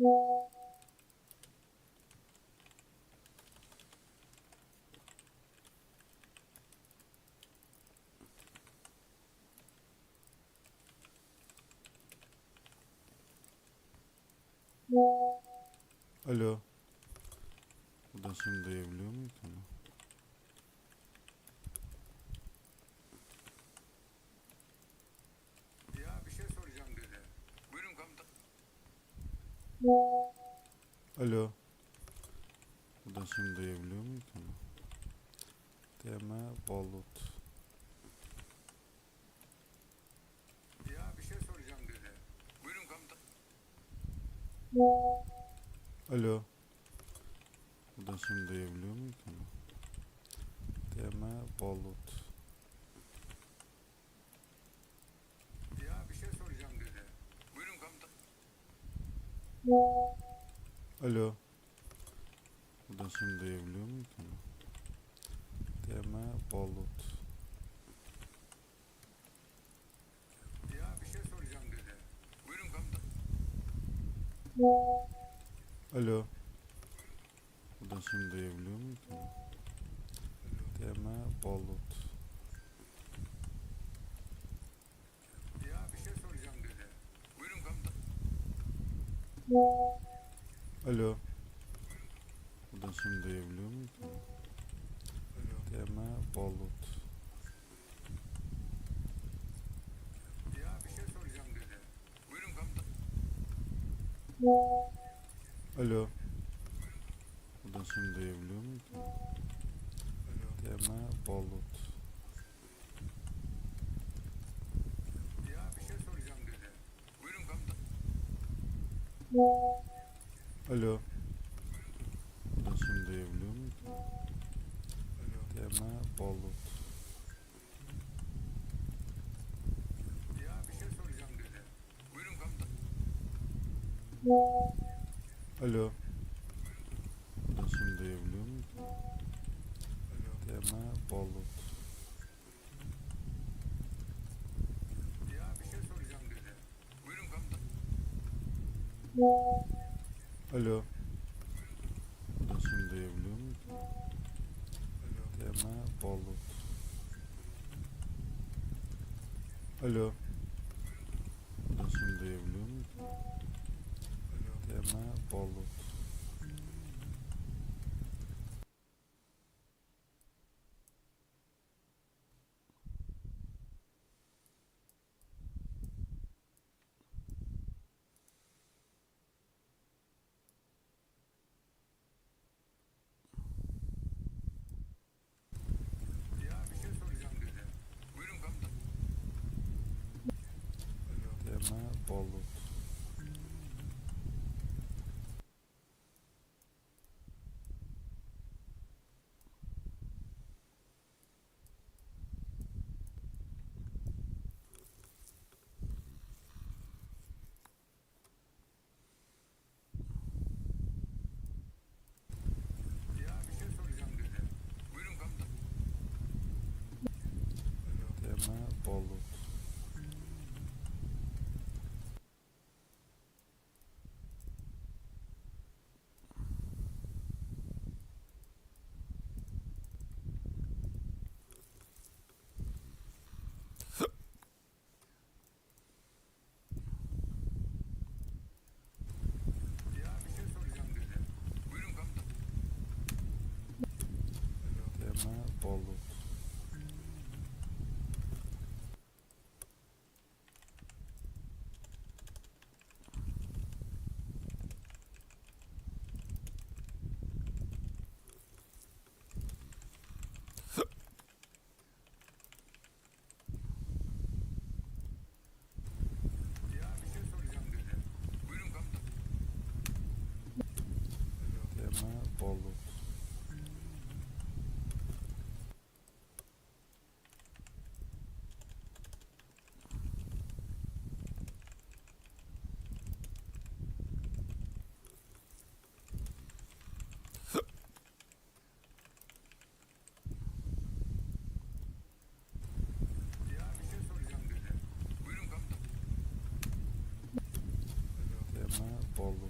Alo. Bu da şimdi evliyor muydu? Alo. Bu da şimdi duyabiliyor muyum ki? Deme Balut. Ya bir şey soracağım dedi. Buyurun komutan. Alo. Bu da şimdi duyabiliyor muyum ki? Deme Balut. Ya bir şey soracağım dedi. Buyurun komutan. Alo. Bu da şimdi duyabiliyor muyum ki? Deme Balut. Ya bir şey soracağım dedi. Buyurun komutan. Alo. Bu da şimdi duyabiliyor muyum ki? Deme Balut. Ya bir şey soracağım dedi. Buyurun komutan. Alo. Bu da şimdi duyabiliyor muyum onu? Deme Balut. Ya bir şey soracağım dedi. Buyurun komutan. Alo. Bu da şimdi duyabiliyor muyum onu? Deme Balut. Ya bir şey soracağım dedi. Buyurun komutan. Alo. Bu da şimdi duyabiliyor muyum? Deme Balut. Ya bir şey soracağım dedi. Buyurun komutan. Alo. Bu da şimdi duyabiliyor muyum? Deme Balut. Ya bir şey soracağım dedi. Buyurun komutan. Alo. Şimdi duyabiliyor muyum? Deme Balut. Alo. Şimdi duyabiliyor muyum? Deme Balut. Ya bir şey soracağım dedi. Buyurun komutan. Balut. Ya bir şey soracağım dedi. Buyurun komutan. Deme Balut. Ya bir şey soracağım dedi. Buyurun komutan. Deme Balut. Ya bir şey soracağım dedi. Buyurun komutan. Deme Balut. Ya bir şey soracağım dedi. Buyurun komutan. Deme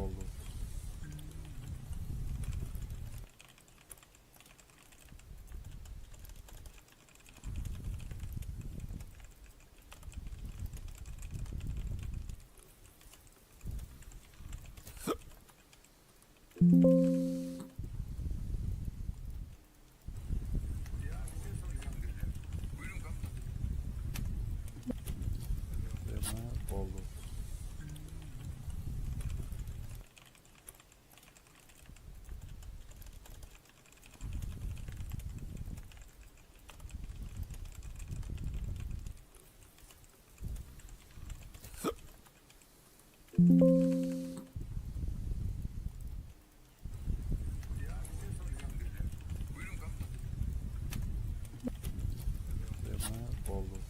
oldu. bol.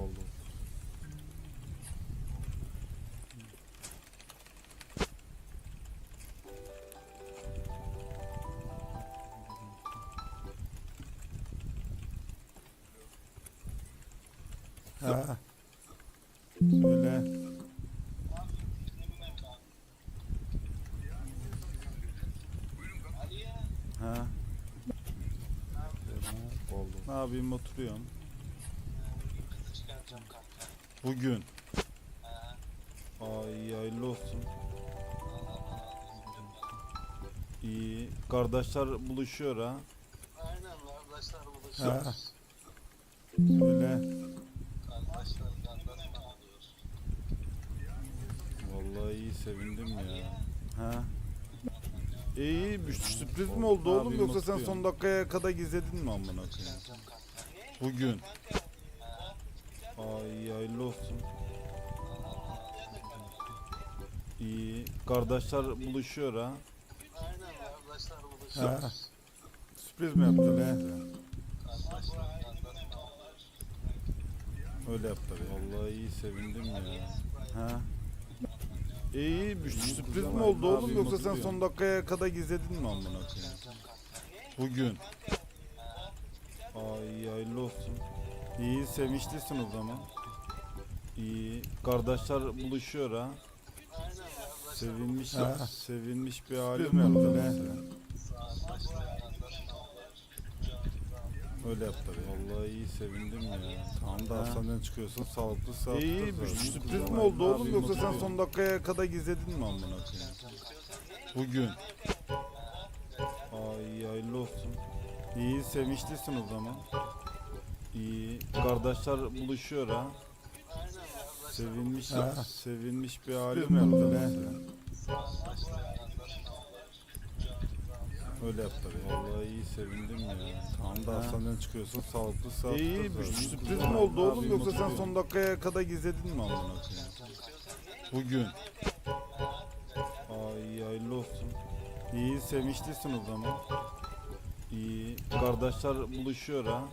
oldu. Ha. Söyle. Ha. Ne yapayım oturuyorum. Bugün. Ay hayırlı olsun. İyi. Kardeşler buluşuyor ha. Aynen kardeşler buluşuyor. Ha. Söyle. Vallahi iyi sevindim ya. Ha. İyi bir sürpriz mi oldu oğlum yoksa sen son dakikaya kadar gizledin mi amına koyayım? Bugün. Ay hayırlı olsun. İyi. Kardeşler buluşuyor ha. Aynen kardeşler buluşuyor. Ha. Sürpriz mi yaptın he? Öyle yap tabii. Vallahi iyi sevindim ya. Ha. İyi bir sürpriz mi oldu oğlum yoksa sen son dakikaya kadar gizledin mi amına koyayım? Bugün. Ay hayırlı olsun. İyi sevinçlisin o zaman. İyi. Kardeşler buluşuyor ha. Aynen kardeşler Sevinmiş sevinmiş bir halim yaptın he. kardeşler kardeşler oluyor. Öyle yap tabii. Vallahi iyi sevindim ya. Tamam da hastaneden çıkıyorsun sağlıklı sağlıklı. İyi bir sürpriz mi oldu oğlum yoksa sen son dakikaya kadar gizledin mi amına koyayım? Bugün. Ay hayırlı olsun. İyi sevinçlisin o zaman. İyi. Kardeşler buluşuyor ha. Aynen kardeşler Sevinmiş sevinmiş bir halim yaptın he. Öyle yap tabii. Vallahi iyi sevindim ya. Tamam da hastaneden çıkıyorsun sağlıklı sağlıklı. İyi bir sürpriz mi oldu oğlum yoksa sen son dakikaya kadar gizledin mi amına koyayım? Bugün. Ay hayırlı olsun. İyi sevinçlisin o zaman. İyi. Kardeşler buluşuyor ha.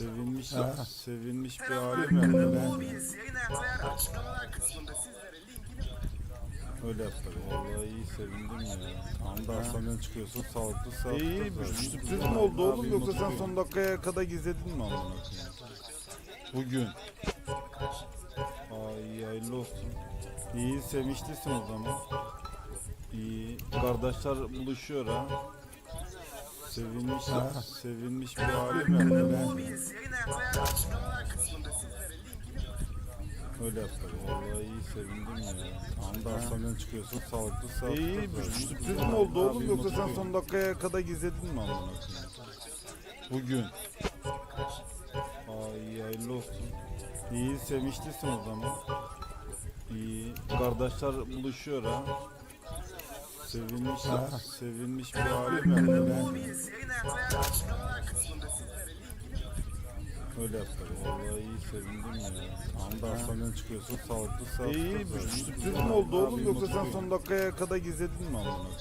Aynen kardeşler Sevinmiş sevinmiş bir halim yaptın he. Mobiles yayın hayatı açıklamalar kısmında sizlere linkini bırakıyorum. Öyle yap tabii. Vallahi iyi sevindim ya. Tamam da hastaneden çıkıyorsun sağlıklı sağlıklı. İyi bir sürpriz mi oldu oğlum yoksa sen son dakikaya kadar gizledin mi amına koyayım? Bugün. Ay hayırlı olsun. İyi sevinçlisin o zaman. İyi. Kardeşler buluşuyor ha. Sevinmiş sevinmiş bir halim linkini bırakıyorum. Öyle yap tabii. Vallahi iyi sevindim ya. Tamam da hastaneden çıkıyorsun sağlıklı sağlıklı. İyi bir sürpriz mi oldu oğlum yoksa sen son dakikaya kadar gizledin mi amına? Bugün. Ay hayırlı olsun. İyi sevinçlisin o zaman. İyi. Kardeşler buluşuyor ha. Hayatı açıklamalar kısmında sizlere linkini bırakıyorum. Öyle yap tabii. Vallahi iyi sevindim ya. Tamam da hastaneden çıkıyorsun sağlıklı sağlıklı. İyi bir mi oldu oğlum yoksa sen son dakikaya kadar gizledin mi amına koyayım?